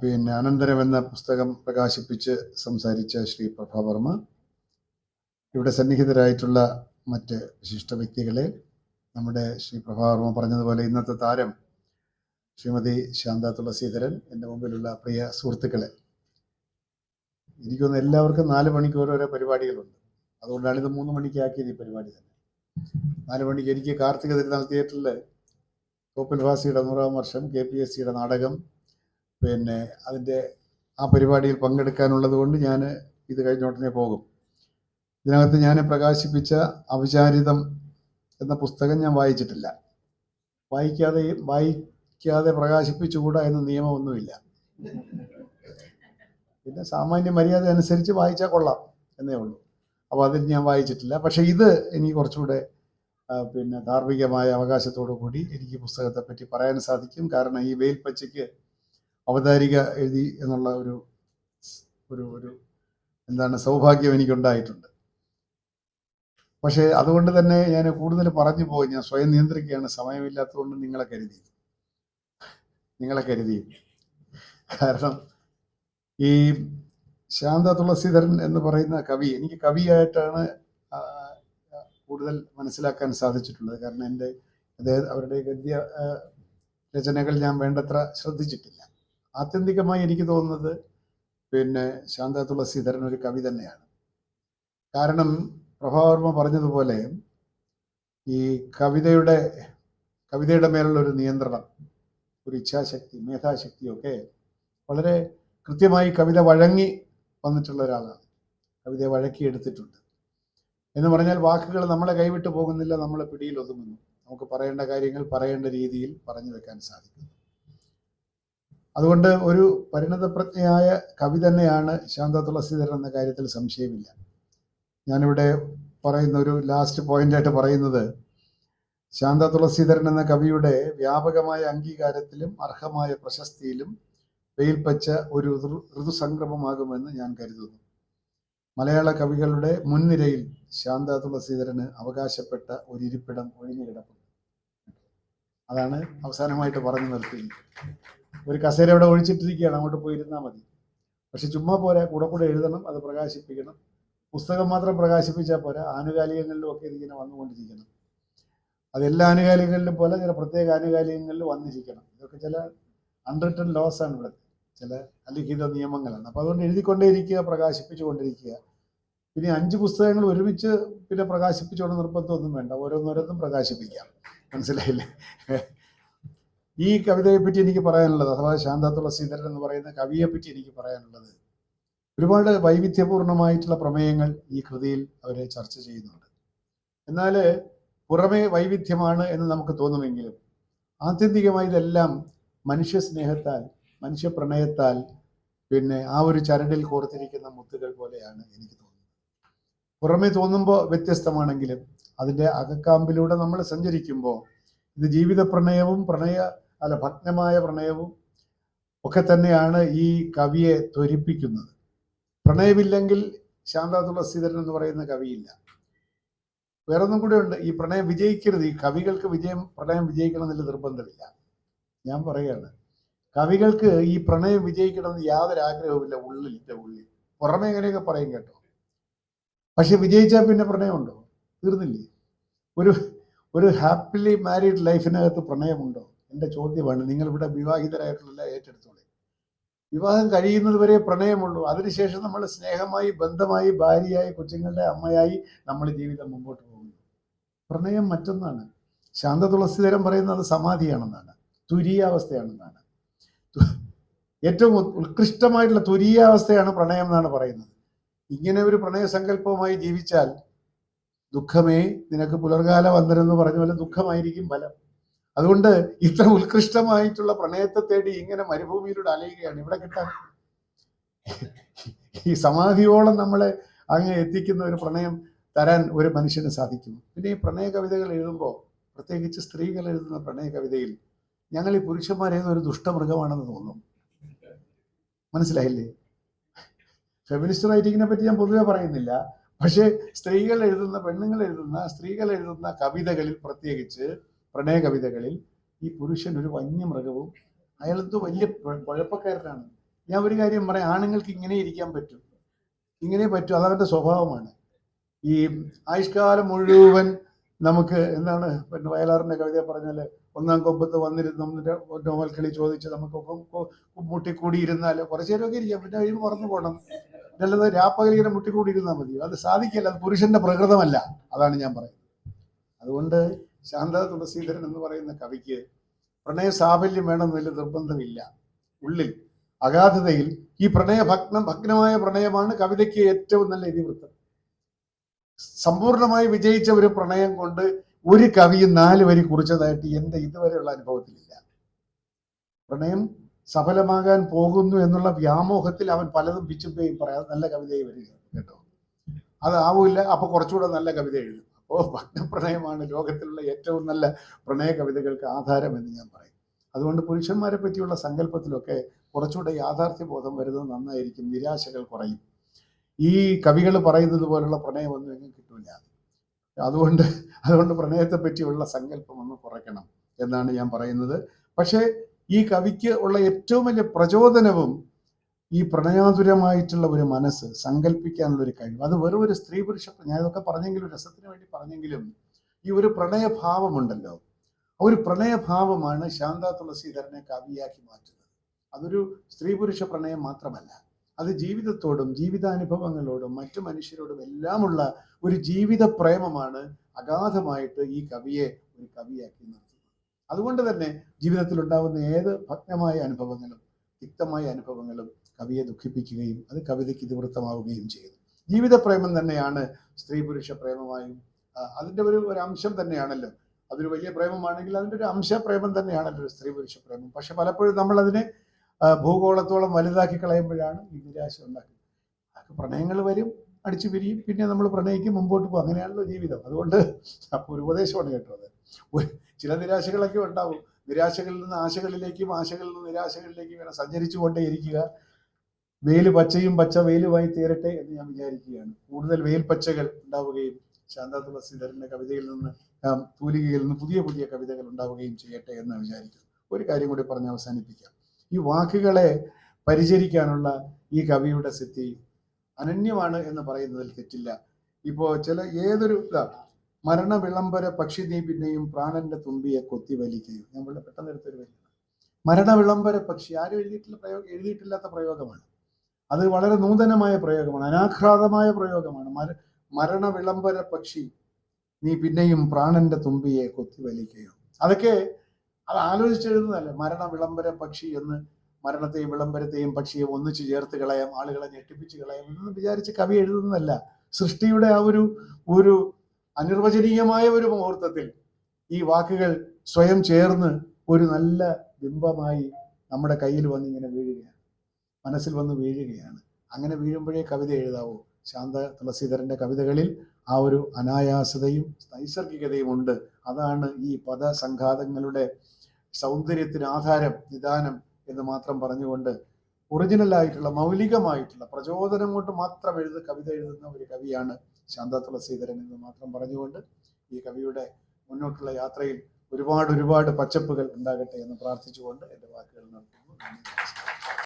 പിന്നെ അനന്തരം എന്ന പുസ്തകം പ്രകാശിപ്പിച്ച് സംസാരിച്ച ശ്രീ പ്രഭാവർമ്മ ഇവിടെ സന്നിഹിതരായിട്ടുള്ള മറ്റ് വിശിഷ്ട വ്യക്തികളെ നമ്മുടെ ശ്രീ പ്രഭാവർമ്മ പറഞ്ഞതുപോലെ ഇന്നത്തെ താരം ശ്രീമതി ശാന്ത തുളസീധരൻ എന്റെ മുമ്പിലുള്ള പ്രിയ സുഹൃത്തുക്കളെ. എനിക്കൊന്ന് എല്ലാവർക്കും നാല് മണിക്ക് ഓരോരോ പരിപാടികളുണ്ട്. അതുകൊണ്ടാണ് ഇത് മൂന്ന് മണിക്ക് ആക്കിയത് ഈ പരിപാടി തന്നെ. നാല് മണിക്ക് എനിക്ക് കാർത്തിക തിരുനാൾ തിയേറ്ററിൽ കോപ്പിൽ ഭാസിയുടെ നൂറാം വർഷം കെ പി എസ് സിയുടെ നാടകം പിന്നെ അതിന്റെ ആ പരിപാടിയിൽ പങ്കെടുക്കാനുള്ളത് കൊണ്ട് ഞാൻ ഇത് കഴിഞ്ഞോട്ടനെ പോകും. ഇതിനകത്ത് ഞാൻ പ്രകാശിപ്പിച്ച അവിചാരിതം എന്ന പുസ്തകം ഞാൻ വായിച്ചിട്ടില്ല. വായിക്കാതെ വായിക്കാതെ പ്രകാശിപ്പിച്ചുകൂടാ എന്ന നിയമമൊന്നുമില്ല. പിന്നെ സാമാന്യ മര്യാദ അനുസരിച്ച് വായിച്ചാൽ കൊള്ളാം എന്നേ ഉള്ളൂ. അപ്പോൾ അതിൽ ഞാൻ വായിച്ചിട്ടില്ല. പക്ഷേ ഇത് എനിക്ക് കുറച്ചുകൂടെ പിന്നെ ധാർമ്മികമായ അവകാശത്തോടു കൂടി എനിക്ക് പുസ്തകത്തെ പറ്റി പറയാൻ സാധിക്കും. കാരണം ഈ വെയിൽ അവതാരിക എഴുതി എന്നുള്ള ഒരു ഒരു ഒരു എന്താണ് സൗഭാഗ്യം എനിക്കുണ്ടായിട്ടുണ്ട്. പക്ഷേ അതുകൊണ്ട് തന്നെ ഞാൻ കൂടുതൽ പറഞ്ഞു പോയി. ഞാൻ സ്വയം നിയന്ത്രിക്കുകയാണ്. സമയമില്ലാത്തതുകൊണ്ട് നിങ്ങളെ കരുതി. നിങ്ങളെ കരുതി. കാരണം ഈ ശാന്ത തുളസീധരൻ എന്ന് പറയുന്ന കവി എനിക്ക് കവിയായിട്ടാണ് കൂടുതൽ മനസ്സിലാക്കാൻ സാധിച്ചിട്ടുള്ളത്. കാരണം എന്റെ അദ്ദേഹം അവരുടെ ഗദ്യ രചനകൾ ഞാൻ വേണ്ടത്ര ശ്രദ്ധിച്ചിട്ടില്ല. ആത്യന്തികമായി എനിക്ക് തോന്നുന്നത് പിന്നെ ശാന്ത തുളസീധരൻ ഒരു കവി തന്നെയാണ്. കാരണം പ്രഭാവർമ്മ പറഞ്ഞതുപോലെ ഈ കവിതയുടെ കവിതയുടെ മേലുള്ള ഒരു നിയന്ത്രണം ഒരു ഇച്ഛാശക്തി മേധാശക്തിയൊക്കെ വളരെ കൃത്യമായി കവിത വഴങ്ങി വന്നിട്ടുള്ള ഒരാളാണ്. കവിതയെ വഴക്കിയെടുത്തിട്ടുണ്ട് എന്ന് പറഞ്ഞാൽ വാക്കുകൾ നമ്മളെ കൈവിട്ട് പോകുന്നില്ല നമ്മളെ പിടിയിൽ ഒതുങ്ങുന്നു. നമുക്ക് പറയേണ്ട കാര്യങ്ങൾ പറയേണ്ട രീതിയിൽ പറഞ്ഞു വെക്കാൻ സാധിക്കുന്നു അതുകൊണ്ട് ഒരു പരിണതപ്രജ്ഞയായ കവി തന്നെയാണ് ശാന്ത തുളസീധരൻ എന്ന കാര്യത്തിൽ സംശയമില്ല. ഞാനിവിടെ പറയുന്ന ഒരു ലാസ്റ്റ് പോയിന്റായിട്ട് പറയുന്നത് ശാന്ത തുളസീധരൻ എന്ന കവിയുടെ വ്യാപകമായ അംഗീകാരത്തിലും അർഹമായ പ്രശസ്തിയിലും വെയിൽപ്പച്ച ഒരു ഋതു ഋതുസംക്രമമാകുമെന്ന് ഞാൻ കരുതുന്നു. മലയാള കവികളുടെ മുൻനിരയിൽ ശാന്ത തുളസീധരന് അവകാശപ്പെട്ട ഒരു ഇരിപ്പിടം ഒഴിഞ്ഞു അതാണ് അവസാനമായിട്ട് പറഞ്ഞു നിർത്തി ഒരു കസേര ഇവിടെ ഒഴിച്ചിട്ടിരിക്കുകയാണ് അങ്ങോട്ട് പോയിരുന്നാൽ മതി. പക്ഷെ ചുമ്മാ പോരാ കൂടെ കൂടെ എഴുതണം അത് പ്രകാശിപ്പിക്കണം. പുസ്തകം മാത്രം പ്രകാശിപ്പിച്ചാൽ പോരാ ആനുകാലികങ്ങളിലും ഒക്കെ ഇതിങ്ങനെ വന്നുകൊണ്ടിരിക്കണം. അതെല്ലാ ആനുകാലികങ്ങളിലും പോലെ ചില പ്രത്യേക ആനുകാലികങ്ങളിൽ വന്നിരിക്കണം. ഇതൊക്കെ ചില അൺറിട്ടൺ ലോസ് ആണ് ഇവിടെ ചില അലിഖിത നിയമങ്ങളാണ്. അപ്പോൾ അതുകൊണ്ട് എഴുതിക്കൊണ്ടേയിരിക്കുക പ്രകാശിപ്പിച്ചുകൊണ്ടിരിക്കുക. പിന്നെ അഞ്ച് പുസ്തകങ്ങൾ ഒരുമിച്ച് പിന്നെ പ്രകാശിപ്പിച്ചുകൊണ്ട് നിർബന്ധമൊന്നും വേണ്ട. ഓരോന്നോരോന്നും പ്രകാശിപ്പിക്കാം. മനസ്സിലായില്ലേ? ഈ കവിതയെ പറ്റി എനിക്ക് പറയാനുള്ളത് അഥവാ ശാന്ത തുളസീധരൻ എന്ന് പറയുന്ന കവിയെ പറ്റി എനിക്ക് പറയാനുള്ളത് ഒരുപാട് വൈവിധ്യപൂർണമായിട്ടുള്ള പ്രമേയങ്ങൾ ഈ കൃതിയിൽ അവർ ചർച്ച ചെയ്യുന്നുണ്ട്. എന്നാൽ പുറമേ വൈവിധ്യമാണ് എന്ന് നമുക്ക് തോന്നുമെങ്കിലും ആത്യന്തികമായി ഇതെല്ലാം മനുഷ്യ സ്നേഹത്താൽ മനുഷ്യ പ്രണയത്താൽ പിന്നെ ആ ഒരു ചരടിൽ കോർത്തിരിക്കുന്ന മുത്തുകൾ പോലെയാണ് എനിക്ക് തോന്നുന്നത്. പുറമേ തോന്നുമ്പോൾ വ്യത്യസ്തമാണെങ്കിലും അതിന്റെ അകക്കാമ്പിലൂടെ നമ്മൾ സഞ്ചരിക്കുമ്പോൾ ഇത് ജീവിത പ്രണയവും പ്രണയ അല്ല ഭഗ്നമായ പ്രണയവും ഒക്കെ തന്നെയാണ് ഈ കവിയെ ത്വരിപ്പിക്കുന്നത്. പ്രണയമില്ലെങ്കിൽ ശാന്ത തുളസീധരൻ എന്ന് പറയുന്ന കവിയില്ല. വേറൊന്നും കൂടെ ഉണ്ട്. ഈ പ്രണയം വിജയിക്കരുത്. ഈ കവികൾക്ക് വിജയം പ്രണയം വിജയിക്കണം എന്നുള്ള നിർബന്ധമില്ല. ഞാൻ പറയാണ് കവികൾക്ക് ഈ പ്രണയം വിജയിക്കണം എന്ന് യാതൊരു ആഗ്രഹവുമില്ല. ഉള്ളിൽ ഉള്ളിൽ. പുറമെ എങ്ങനെയൊക്കെ പറയും കേട്ടോ? പക്ഷെ വിജയിച്ചാൽ പിന്നെ പ്രണയമുണ്ടോ? തീർന്നില്ലേ? ഒരു ഒരു ഹാപ്പിലി മാരീഡ് ലൈഫിനകത്ത് പ്രണയമുണ്ടോ? എന്റെ ചോദ്യമാണ്. നിങ്ങൾ ഇവിടെ വിവാഹിതരായിട്ടുള്ള ഏറ്റെടുത്തോളെ. വിവാഹം കഴിയുന്നത് വരെ പ്രണയമുള്ളൂ. അതിനുശേഷം നമ്മൾ സ്നേഹമായി ബന്ധമായി ഭാര്യയായി കൊച്ചുങ്ങളുടെ അമ്മയായി നമ്മൾ ജീവിതം മുമ്പോട്ട് പോകുന്നു. പ്രണയം മറ്റൊന്നാണ്. ശാന്ത തുളസിതരം പറയുന്നത് സമാധിയാണെന്നാണ്. തുരീയാവസ്ഥയാണെന്നാണ്. ഏറ്റവും ഉത്- ഉത്കൃഷ്ടമായിട്ടുള്ള തുരീയാവസ്ഥയാണ് പ്രണയം എന്നാണ് പറയുന്നത്. ഇങ്ങനെ ഒരു പ്രണയസങ്കല്പവുമായി ജീവിച്ചാൽ ദുഃഖമേ നിനക്ക് പുലർകാല വന്നരെന്ന് പറഞ്ഞ പോലെ ദുഃഖമായിരിക്കും ഫലം. അതുകൊണ്ട് ഇത്ര ഉത്കൃഷ്ടമായിട്ടുള്ള പ്രണയത്തെ തേടി ഇങ്ങനെ മരുഭൂമിയിലൂടെ അലയുകയാണ് ഇവിടെ കിട്ടാൻ. ഈ സമാധിയോളം നമ്മളെ അങ്ങ് എത്തിക്കുന്ന ഒരു പ്രണയം തരാൻ ഒരു മനുഷ്യന് സാധിക്കുന്നു. പിന്നെ ഈ പ്രണയ കവിതകൾ എഴുതുമ്പോൾ പ്രത്യേകിച്ച് സ്ത്രീകൾ എഴുതുന്ന പ്രണയ കവിതയിൽ ഞങ്ങൾ ഈ പുരുഷന്മാരേതോ ഒരു ദുഷ്ടമൃഗമാണെന്ന് തോന്നും. മനസ്സിലായില്ലേ? ഫെമിനിസ്റ്റ് റൈറ്റിങ്ങിനെ പറ്റി ഞാൻ പൊതുവെ പറയുന്നില്ല. പക്ഷേ സ്ത്രീകൾ എഴുതുന്ന പെണ്ണുങ്ങൾ എഴുതുന്ന സ്ത്രീകൾ എഴുതുന്ന കവിതകളിൽ പ്രത്യേകിച്ച് പ്രണയ കവിതകളിൽ ഈ പുരുഷൻ ഒരു വന്യമൃഗവും അയാളെന്തോ വലിയ കുഴപ്പക്കാരനാണ് ഞാൻ ഒരു കാര്യം പറയാം ആണുങ്ങൾക്ക് ഇങ്ങനെ ഇരിക്കാൻ പറ്റും. ഇങ്ങനെ പറ്റും അതവന്റെ സ്വഭാവമാണ്. ഈ ആയുഷ്കാലം മുഴുവൻ നമുക്ക് എന്താണ് പിന്നെ വയലാറിന്റെ കവിത പറഞ്ഞാൽ ഒന്നാം കൊമ്പത്ത് വന്നിരുന്ന് നോവൽ കളി ചോദിച്ച് നമുക്ക് മുട്ടിക്കൂടിയിരുന്നാൽ കുറച്ചു നേരമൊക്കെ ഇരിക്കാം പിന്നെ കഴിയുമ്പോൾ മറന്നു പോകണം നല്ലത് രാപ്പകലിങ്ങനെ മുട്ടിക്കൂടിയിരുന്നാൽ മതി. അത് സാധിക്കില്ല. അത് പുരുഷന്റെ പ്രകൃതമല്ല. അതാണ് ഞാൻ പറയുന്നത്. അതുകൊണ്ട് ശാന്ത തുളസീധരൻ എന്ന് പറയുന്ന കവിക്ക് പ്രണയ സാഫല്യം വേണമെന്ന് നിർബന്ധമില്ല. ഉള്ളിൽ അഗാധതയിൽ ഈ പ്രണയ ഭഗ്നം ഭഗ്നമായ പ്രണയമാണ് കവിതയ്ക്ക് ഏറ്റവും നല്ല ഇതിവൃത്തം. സമ്പൂർണമായി വിജയിച്ച ഒരു പ്രണയം കൊണ്ട് ഒരു കവിയും നാല് വരി കുറിച്ചതായിട്ട് എന്റെ ഇതുവരെയുള്ള അനുഭവത്തിലില്ല. പ്രണയം സഫലമാകാൻ പോകുന്നു എന്നുള്ള വ്യാമോഹത്തിൽ അവൻ പലതും പിച്ചുപ്പേയും പറയാതെ നല്ല കവിതയെ വരിക കേട്ടോ. അത് ആവില്ല അപ്പൊ കുറച്ചുകൂടെ നല്ല കവിത എഴുതും. അപ്പോ ഭഗ്നപ്രണയമാണ് ലോകത്തിലുള്ള ഏറ്റവും നല്ല പ്രണയ കവിതകൾക്ക് ആധാരം എന്ന് ഞാൻ പറയും. അതുകൊണ്ട് പുരുഷന്മാരെ പറ്റിയുള്ള സങ്കല്പത്തിലൊക്കെ കുറച്ചുകൂടെ യാഥാർത്ഥ്യബോധം വരുന്നത് നന്നായിരിക്കും. നിരാശകൾ കുറയും. ഈ കവികൾ പറയുന്നത് പോലുള്ള പ്രണയമൊന്നും എങ്ങും കിട്ടൂല. അതുകൊണ്ട് അതുകൊണ്ട് പ്രണയത്തെ പറ്റിയുള്ള സങ്കല്പം ഒന്ന് കുറയ്ക്കണം എന്നാണ് ഞാൻ പറയുന്നത്. പക്ഷേ ഈ കവിക്ക് ഉള്ള ഏറ്റവും വലിയ പ്രചോദനവും ഈ പ്രണയാതുരമായിട്ടുള്ള ഒരു മനസ്സ് സങ്കല്പിക്കാനുള്ള ഒരു കഴിവ്. അത് വെറും ഒരു സ്ത്രീ പുരുഷ ഞാൻ ഇതൊക്കെ പറഞ്ഞെങ്കിലും രസത്തിന് വേണ്ടി പറഞ്ഞെങ്കിലും ഈ ഒരു പ്രണയഭാവമുണ്ടല്ലോ. ആ ഒരു പ്രണയഭാവമാണ് ശാന്ത തുളസീധരനെ കവിയാക്കി മാറ്റുന്നത്. അതൊരു സ്ത്രീ പുരുഷ പ്രണയം മാത്രമല്ല. അത് ജീവിതത്തോടും ജീവിതാനുഭവങ്ങളോടും മറ്റു മനുഷ്യരോടും എല്ലാമുള്ള ഒരു ജീവിത പ്രേമമാണ് അഗാധമായിട്ട് ഈ കവിയെ ഒരു കവിയാക്കി അതുകൊണ്ട് തന്നെ ജീവിതത്തിൽ ഉണ്ടാകുന്ന ഏത് ഭഗ്നമായ അനുഭവങ്ങളും തിക്തമായ അനുഭവങ്ങളും കവിയെ ദുഃഖിപ്പിക്കുകയും അത് കവിതയ്ക്ക് ഇതിവൃത്തമാവുകയും ചെയ്യുന്നു. ജീവിത പ്രേമം തന്നെയാണ് സ്ത്രീ പുരുഷ പ്രേമമായും അതിന്റെ ഒരു ഒരു അംശം തന്നെയാണല്ലോ. അതൊരു വലിയ പ്രേമമാണെങ്കിൽ അതിന്റെ ഒരു അംശ പ്രേമം തന്നെയാണല്ലോ ഒരു സ്ത്രീ പുരുഷ പ്രേമം. പക്ഷെ പലപ്പോഴും നമ്മൾ അതിനെ ഭൂഗോളത്തോളം വലുതാക്കി കളയുമ്പോഴാണ് ഈ നിരാശ ഉണ്ടാക്കുന്നത്. പ്രണയങ്ങൾ വരും അടിച്ചു പിരിയും പിന്നെ നമ്മൾ പ്രണയിക്കും മുമ്പോട്ട് പോകും. അങ്ങനെയാണല്ലോ ജീവിതം. അതുകൊണ്ട് അപ്പോൾ ഒരു ഉപദേശമാണ് കേട്ടത്. ചില നിരാശകളൊക്കെ ഉണ്ടാവും. നിരാശകളിൽ നിന്ന് ആശകളിലേക്കും ആശകളിൽ നിന്ന് നിരാശകളിലേക്കും വേണം സഞ്ചരിച്ചു കൊണ്ടേയിരിക്കുക വെയിൽ പച്ചയും പച്ച വെയിലുമായി തീരട്ടെ എന്ന് ഞാൻ വിചാരിക്കുകയാണ്. കൂടുതൽ വെയിൽ പച്ചകൾ ഉണ്ടാവുകയും ശാന്ത തുളസീധരന്റെ കവിതയിൽ നിന്ന് തൂലികയിൽ നിന്ന് പുതിയ പുതിയ കവിതകൾ ഉണ്ടാവുകയും ചെയ്യട്ടെ എന്ന് വിചാരിക്കുന്നു. ഒരു കാര്യം കൂടി പറഞ്ഞ് അവസാനിപ്പിക്കാം. ഈ വാക്കുകളെ പരിചരിക്കാനുള്ള ഈ കവിയുടെ സിദ്ധി അനന്യമാണ് എന്ന് പറയുന്നതിൽ തെറ്റില്ല. ഇപ്പോ ചില ഏതൊരു ഇതാ മരണ വിളംബര പക്ഷി നീ പിന്നെയും പ്രാണന്റെ തുമ്പിയെ കൊത്തി വലിക്കുകയും ഞാൻ വളരെ പെട്ടെന്ന് എടുത്തൊരു വലിയ മരണ വിളംബര പക്ഷി ആരും എഴുതിയിട്ടില്ല പ്രയോഗം എഴുതിയിട്ടില്ലാത്ത പ്രയോഗമാണ്. അത് വളരെ നൂതനമായ പ്രയോഗമാണ് അനാഘ്രാതമായ പ്രയോഗമാണ്. മര മരണ വിളംബര പക്ഷി നീ പിന്നെയും പ്രാണന്റെ തുമ്പിയെ കൊത്തി വലിക്കുകയോ അതൊക്കെ അത് ആലോചിച്ചെഴുതുന്നതല്ലേ മരണ വിളംബര പക്ഷി എന്ന് മരണത്തെയും വിളംബരത്തെയും പക്ഷിയെ ഒന്നിച്ചു ചേർത്ത് കളയാം ആളുകളെ ഞെട്ടിപ്പിച്ച് കളയാം എന്നൊന്നും വിചാരിച്ച് കവി എഴുതുന്നതല്ല. സൃഷ്ടിയുടെ ആ ഒരു ഒരു അനിർവചനീയമായ ഒരു മുഹൂർത്തത്തിൽ ഈ വാക്കുകൾ സ്വയം ചേർന്ന് ഒരു നല്ല ബിംബമായി നമ്മുടെ കയ്യിൽ വന്ന് ഇങ്ങനെ വീഴുകയാണ്. മനസ്സിൽ വന്ന് വീഴുകയാണ്. അങ്ങനെ വീഴുമ്പോഴേ കവിത എഴുതാവൂ. ശാന്ത തുളസീധരന്റെ കവിതകളിൽ ആ ഒരു അനായാസതയും നൈസർഗികതയും ഉണ്ട്. അതാണ് ഈ പദസംഘാതങ്ങളുടെ സൗന്ദര്യത്തിന് ആധാരം നിദാനം എന്ന് മാത്രം പറഞ്ഞുകൊണ്ട് ഒറിജിനൽ ആയിട്ടുള്ള മൗലികമായിട്ടുള്ള പ്രചോദനം കൊണ്ട് മാത്രം എഴുത കവിത എഴുതുന്ന ഒരു കവിയാണ് ശാന്ത തുളസീധരൻ എന്ന് മാത്രം പറഞ്ഞുകൊണ്ട് ഈ കവിയുടെ മുന്നോട്ടുള്ള യാത്രയിൽ ഒരുപാട് ഒരുപാട് പച്ചപ്പുകൾ ഉണ്ടാകട്ടെ എന്ന് പ്രാർത്ഥിച്ചുകൊണ്ട് എന്റെ വാക്കുകൾ നമസ്കാരം.